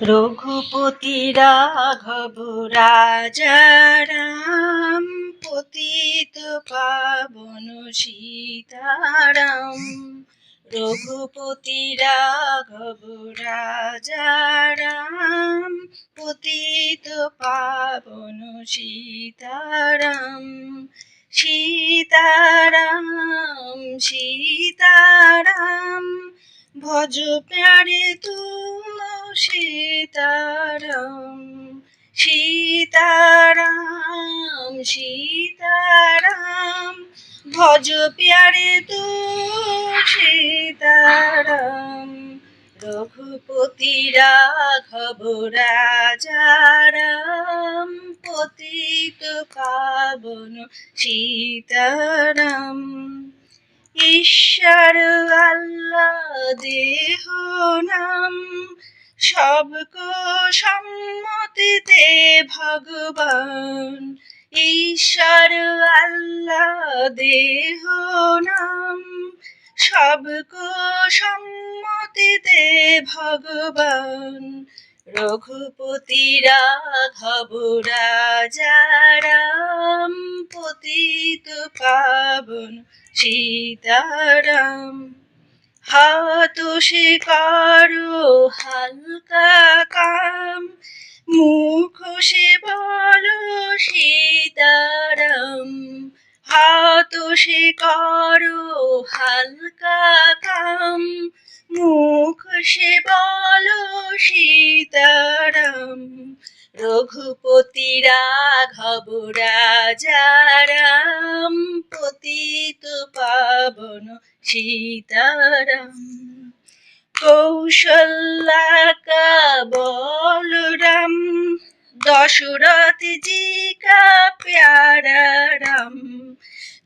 রঘুপতি রাঘব রাজারাম, পতিত পাবন সীতারাম। রঘুপতি রাঘব রাজারাম, পতিত পাবন সীতারাম। সীতারাম সীতারাম, ভজ প্যারে তুম সীতারাম সীতারাম সীতারাম, ভজ প্যারে তু সীতারাম, রঘুপতি রাঘব রাজারাম, পতিত পাবন সীতারাম। ঈশ্বর আল্লাহ দেহ নাম সবকো সম্মতিতে ভগবান, ঈশ্বর আল্লাহ দেহ নাম। সবকো সম্মতিতে ভগবান, রঘুপতি, রাঘব রাজারাম পতিত পাবন, সীতারাম। হাত করো হালকা কাম, মুখ সে বলো সীতারাম। হাত সে করো হালকা কাম, মুখ সে বলো সীতারাম। রঘুপতি রাঘব রাজারাম পতিত পাবন সীতারাম। কৌশল্যাকা বলরাম, দশরথ জি কা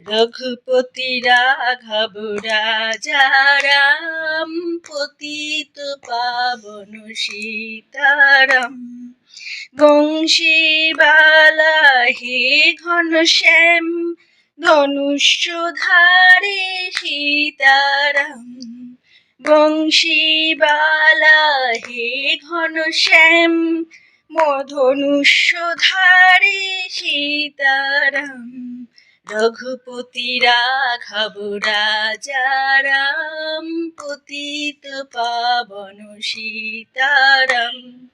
রঘুপতি রাঘব রাজারাম পতিত পাবন সীতারাম। বংশীবালা হে ঘনশ্যাম ধনুষ্যধারী সীতারাম বংশীবালা হে ঘনশ্যাম মধনুষ্যধারী সীতারাম রঘুপতি রাঘব রাজারাম পতিত পাবন সীতারাম।